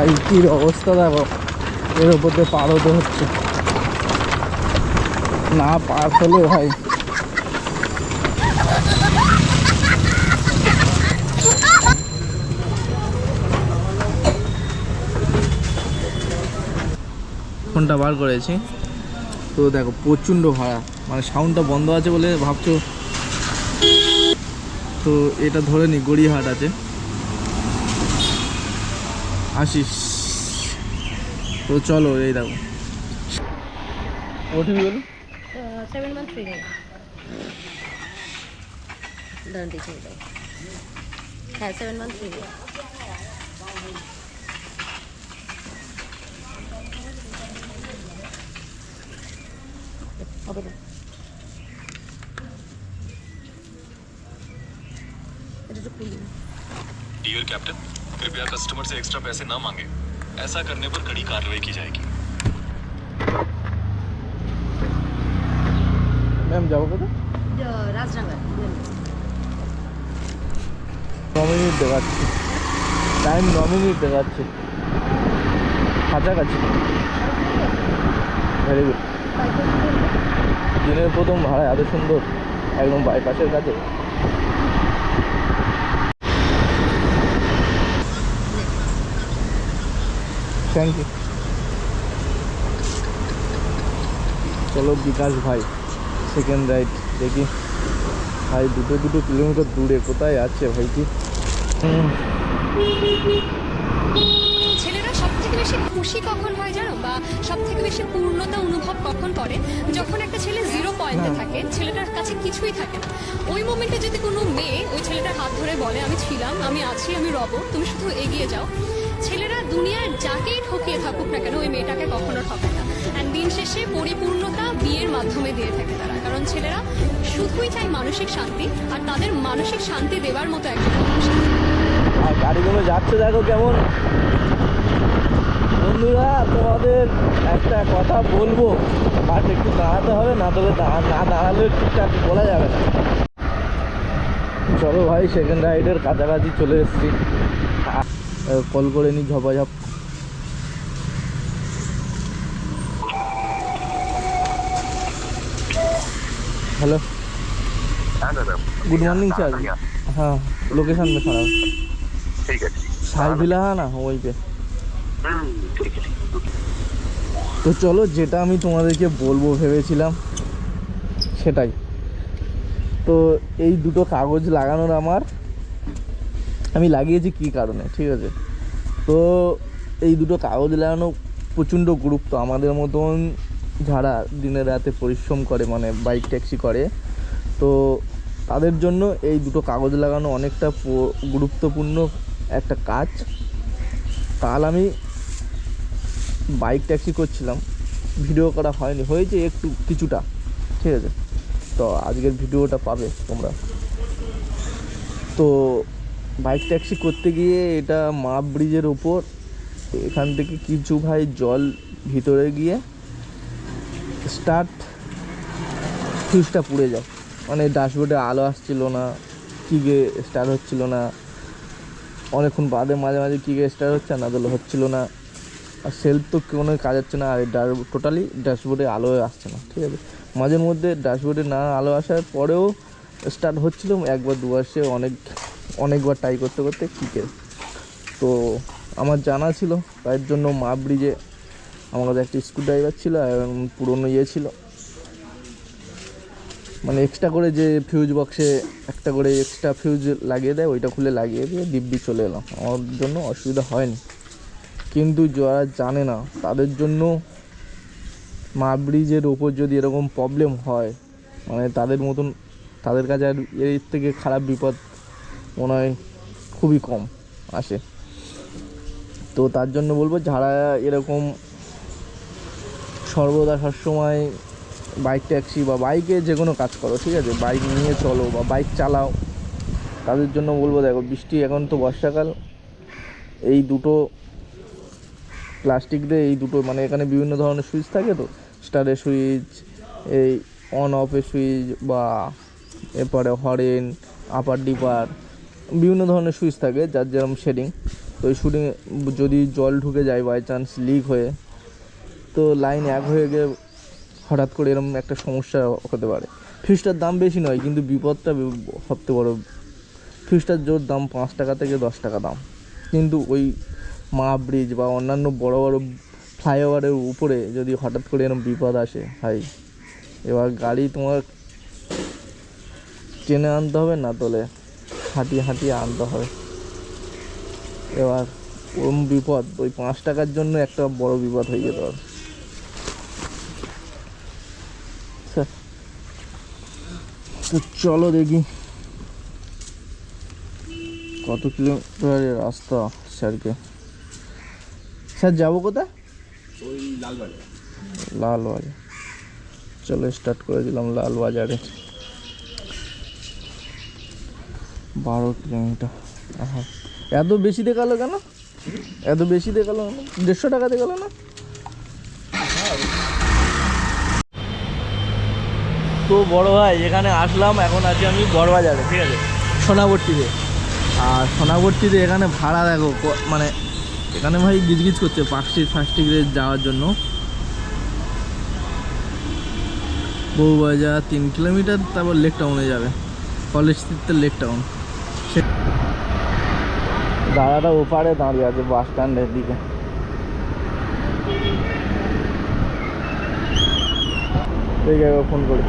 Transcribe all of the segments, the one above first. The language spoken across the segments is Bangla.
বাইকের অবস্থা দেখো? এর উপর দিয়ে পার হতে হচ্ছে। না, পার হলে ভাই। ফোনটা বার করেছি। তো দেখো, প্রচণ্ড ভাড়া। মানে সাউন্ডটা বন্ধ আছে বলে ভাবছ। তো এটা ধরে নি, গড়িয়াহাট আছে। আসিস। তো চলো এই দেখো। ওটিপি বলো সেভেন ওয়ান থ্রি দাঁড়ান দিচ্ছি হ্যাঁ সেভেন ওয়ান থ্রি তো ক্যাপ্টেন कृपया कस्टमर से एक्स्ट्रा पैसे ना मांगे ऐसा करने पर कड़ी कार्रवाई की जाएगी ম্যাম যাবো কোথায় রাজরাঙ্গা ন মিনিট দেখাচ্ছে টাইম ন মিনিট দেখাচ্ছে কাছাকাছি ভেরি গুড দিনের প্রথম ভাড়া এত সুন্দর একদম বাইপাসের কাছে থ্যাংক ইউ চলো বিকাশ ভাই সেকেন্ড রাইড দেখি। ভাই, দুটো দুটো কিলোমিটার দূরে, কোথায় আছে ভাই কি? ছেলেরা সব থেকে বেশি খুশি কখন হয় জানো? বা সব থেকে বেশি পূর্ণতা অনুভব কখন করে? যখন একটা ছেলে জিরো পয়েন্টে থাকে, ছেলেটার কাছে কিছুই থাকে না। ওই মোমেন্টে যদি কোনো মেয়ে ওই ছেলেটার হাত ধরে বলে, আমি ছিলাম, আমি আছি, আমি রব, তুমি শুধু এগিয়ে যাও। ছেলেরা দুনিয়ার যাকেই ঠকিয়ে থাকুক না কেন ওই মেয়েটাকে কখনো ঠকায় না। অ্যান্ড দিন শেষে পরিপূর্ণতা বিয়ের মাধ্যমে দিয়ে থাকে তারা। কারণ ছেলেরা শুধুই চাই মানসিক শান্তি আর তাদের মানসিক শান্তি দেওয়ার মতো একজন আর গাড়িগুলো যাচ্ছে দেখো কেমন। বন্ধুরা, তোমাদের একটা কথা বলব। বাট একটু দাঁড়াতে হবে, না তবে না দাঁড়ালে ঠিকঠাক বলা যাবে না। চলো ভাই সেকেন্ড রাইডের কাছাকাছি চলে এসেছি। কল করে নিই ঝপাঝপ। হ্যালো। গুড মর্নিং স্যার হ্যাঁ লোকেশন হ্যাঁ, দেখা ঠিক আছে। সালভিলা হ্যাঁ না ওই পে তো চলো যেটা আমি তোমাদেরকে বলব ভেবেছিলাম সেটাই। তো এই দুটো কাগজ লাগানোর আমার আমি লাগিয়েছি কি কারণে, ঠিক আছে? তো এই দুটো কাগজ লাগানো প্রচণ্ড গুরুত্ব। আমাদের মতন যারা দিনে রাতে পরিশ্রম করে মানে বাইক ট্যাক্সি করে, তো তাদের জন্য এই দুটো কাগজ লাগানো অনেকটা গুরুত্বপূর্ণ একটা কাজ। কাল আমি বাইক ট্যাক্সি করছিলাম। ভিডিও করা হয়নি, হয়েছে একটু কিছুটা, ঠিক আছে? তো আজকের ভিডিওটা পাবে তোমরা। তো বাইক ট্যাক্সি করতে গিয়ে এটা মা ব্রিজের ওপর, এখান থেকে কিছু ভাই জল ভিতরে গিয়ে স্টার্ট ফিউজটা পুড়ে যায়। মানে ড্যাশবোর্ডে আলো আসছিল না কিগে স্টার্ট হচ্ছিল না। অনেকক্ষণ বাদে মাঝে মাঝে কিগে স্টার্ট হচ্ছে না তাহলে হচ্ছিল না। আর সেলফ তো কোনো কাজ হচ্ছে না, আর টোটালি ড্যাশবোর্ডে আলো আসছে না, ঠিক আছে? মাঝের মধ্যে ড্যাশবোর্ডে না আলো আসার পরেও স্টার্ট হচ্ছিল, একবার দুবার সে অনেক অনেকবার ট্রাই করতে করতে কিকে তো আমার জানা ছিল, তার জন্য মা ব্রিজে আমার কাছে একটা স্ক্রু ড্রাইভার ছিল এবং পুরনো ইয়ে ছিল। মানে এক্সট্রা করে যে ফিউজ বক্সে একটা করে এক্সট্রা ফিউজ লাগিয়ে দেয়, ওইটা খুলে লাগিয়ে দিয়ে দিব্যি চলে এলাম আমার জন্য অসুবিধা হয়নি। কিন্তু যারা জানে না, তাদের জন্য মা ব্রিজের ওপর যদি এরকম প্রবলেম হয় মানে তাদের মতন, তাদের কাছে আর এর থেকে খারাপ বিপদ মনে হয় খুবই কম আসে। তো তার জন্য বলব যারা এরকম সর্বদা সবসময় বাইক ট্যাক্সি বা বাইকে যে কোনো কাজ করো, ঠিক আছে? বাইক নিয়ে চলো বা বাইক চালাও, তাদের জন্য বলব দেখো, বৃষ্টি এখন তো বর্ষাকাল, এই দুটো প্লাস্টিক দিয়ে এই দুটো মানে এখানে বিভিন্ন ধরনের সুইচ থাকে তো? স্টারের সুইচ, এই অন অফের সুইচ বা এরপরে হরেন, আপার ডিপার বিভিন্ন ধরনের সুইচ থাকে, যার যেরকম শেডিং তো ওই শুটিং যদি জল ঢুকে যায় বাই চান্স লিক হয়ে, তো লাইন এক হয়ে গিয়ে হঠাৎ করে এরকম একটা সমস্যা হতে পারে। ফিউজটার দাম বেশি নয়, কিন্তু বিপদটা সবচেয়ে বড়। ফিউজটার জোর দাম পাঁচ টাকা থেকে দশ টাকা দাম। কিন্তু ওই মা ব্রিজ বা অন্যান্য বড় বড় ফ্লাইওভারের উপরে যদি হঠাৎ করে এরকম বিপদ আসে, ভাই, এবার গাড়ি তোমার টেনে আনতে হবে না তোলে। হাঁটিয়ে হাঁটিয়ে আনতে হবে এবার ওরম বিপদ ওই পাঁচ টাকার জন্য একটা বড় বিপদ হয়ে যেতে তো চলো দেখি কত কিলোমিটারের রাস্তা স্যারকে। স্যার যাব কোথায়? লাল বাজার চলো স্টার্ট করে দিলাম লাল বাজারে বারো কিলোমিটার। আহা। এত বেশি দেখাল কেন? এত বেশি দেখাল কেন দেড়শো টাকা দেখাল না? তো বড় ভাই এখানে আসলাম এখন আছি আমি বড়বাজারে ঠিক আছে? সোনাবর্তীতে। আর সোনাবর্তীতে এখানে ভাড়া দেখো মানে এখানে ভাই গিজগিজ করছে পার্কস্ট্রিট ফার্স্ট্রিটে যাওয়ার জন্য। বউবাজার তিন কিলোমিটার তারপর লেক টাউনে যাবে। কলেজ স্ট্রিটতে লেক টাউন দাদাটা ওপারে দাঁড়িয়ে আছে বাস স্ট্যান্ডের দিকে। ফোন করি।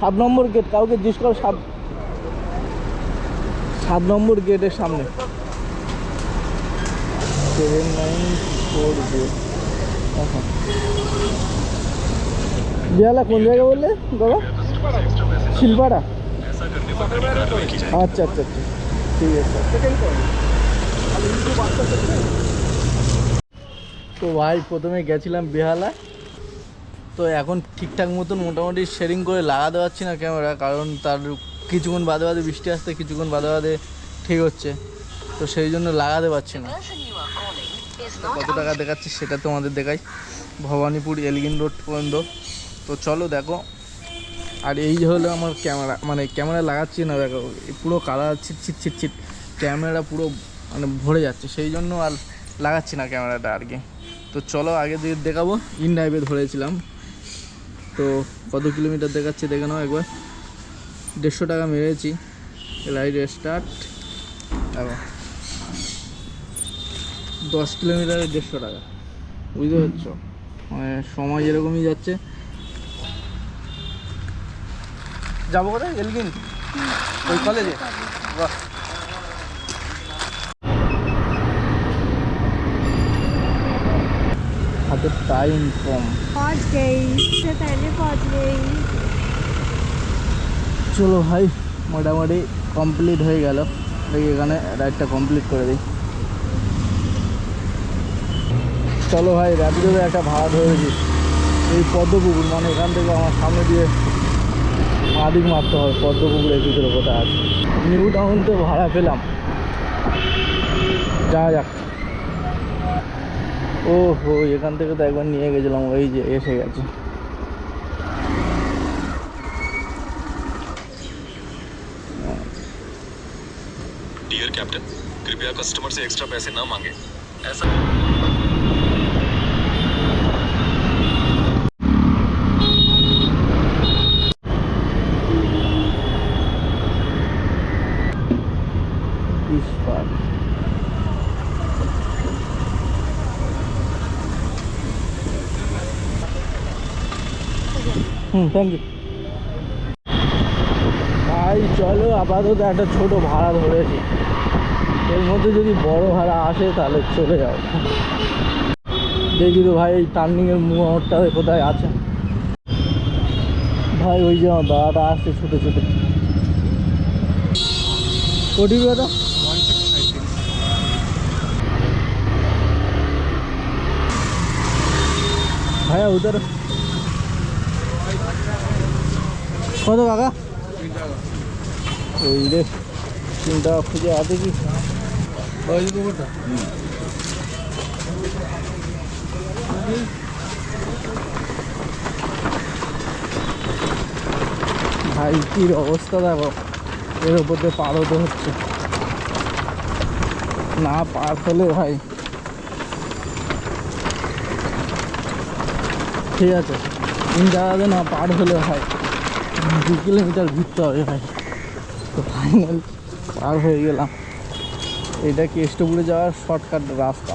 সাত নম্বর গেট কাউকে জিজ্ঞেস করো সাত। সাত নম্বর গেটের সামনে। সেভেন নাইন ফোর গেট বিয়ালা কোন জায়গা বললে? দাদা? শিলপাড়া আচ্ছা আচ্ছা আচ্ছা। ঠিক আছে। তো ভাই প্রথমে গেছিলাম বেহালা তো এখন ঠিকঠাক মতন মোটামুটি শেডিং করে লাগাতে পারছি না ক্যামেরা কারণ তার কিছুক্ষণ বাদে বাদে বৃষ্টি আসতে কিছুক্ষণ বাদে বাদে ঠিক হচ্ছে। তো সেই জন্য লাগাতে পারছি না। কত টাকা দেখাচ্ছি সেটা তোমাদের দেখাই। ভবানীপুর এলগিন রোড পর্যন্ত। তো চলো দেখো আর এই যে হলো আমার ক্যামেরা মানে ক্যামেরা লাগাচ্ছি না দেখো পুরো কালার ছিট ছিট ছিট ছিট। ক্যামেরা পুরো মানে ভরে যাচ্ছে সেই জন্য আর লাগাচ্ছি না ক্যামেরাটা আর কি। তো চলো আগে দিয়ে দেখাবো ইন ড্রাইভে ধরেছিলাম। তো কত কিলোমিটার দেখাচ্ছে দেখে নাও একবার। দেড়শো টাকা মেরেছি রাইড স্টার্ট দেখো দশ কিলোমিটারে দেড়শো টাকা। বুঝতে পারছ? মানে সময় এরকমই যাচ্ছে যাব কোথায়? এলগিন ওই কলেজে বাহ। আচ্ছা, হাতে টাইম কম। চলো ভাই মোটামুটি কমপ্লিট হয়ে গেল। এখানে রাইডটা কমপ্লিট করে দিই। চলো ভাই র্যাপিডোতে একটা ভাড়া ধরেছি এই পদ্মপুকুর মানে এখান থেকে আমার সামনে দিয়ে মাদিক মারতে হবে পদ্মপুকুরের ভিতরে কোথায় আছে নিউ টাউন তো ভাড়া পেলাম যাওয়া যাক ও হো এখান থেকে তো একবার নিয়ে গেছিলাম ওই যে এসে গেছে डियर कैप्टन कृपया कस्टमर से एक्स्ट्रा पैसे ना मांगे ऐसा হুম। থ্যাংক ইউ ভাই, চলো, আপাতত একটা ছোট ভাড়া ধরেছি এর মধ্যে যদি বড় ভাড়া আসে, তাহলে চলে যাও। দেখি তো ভাই, এই টার্নিংয়ের মুহূর্তটা কোথায় আছে? ভাই, ওই যে আমার দাদাটা আসছে ছুটে ছুটে। দাদা? ভাইয়া উধার কত কাকা? ওই রে তিন টাকা খুঁজে আছে কি ভাই কির অবস্থা দেখো? এর উপর দিয়ে পার হতে হচ্ছে। না পার হলে ভাই। ঠিক আছে। তিন জায়গাতে না পার হলে ভাই দু কিলোমিটার ঘুরতে হবে ভাই। তো ফাইনাল পার হয়ে গেলাম। এটা কেষ্টপুরে যাওয়ার শর্টকাট রাস্তা?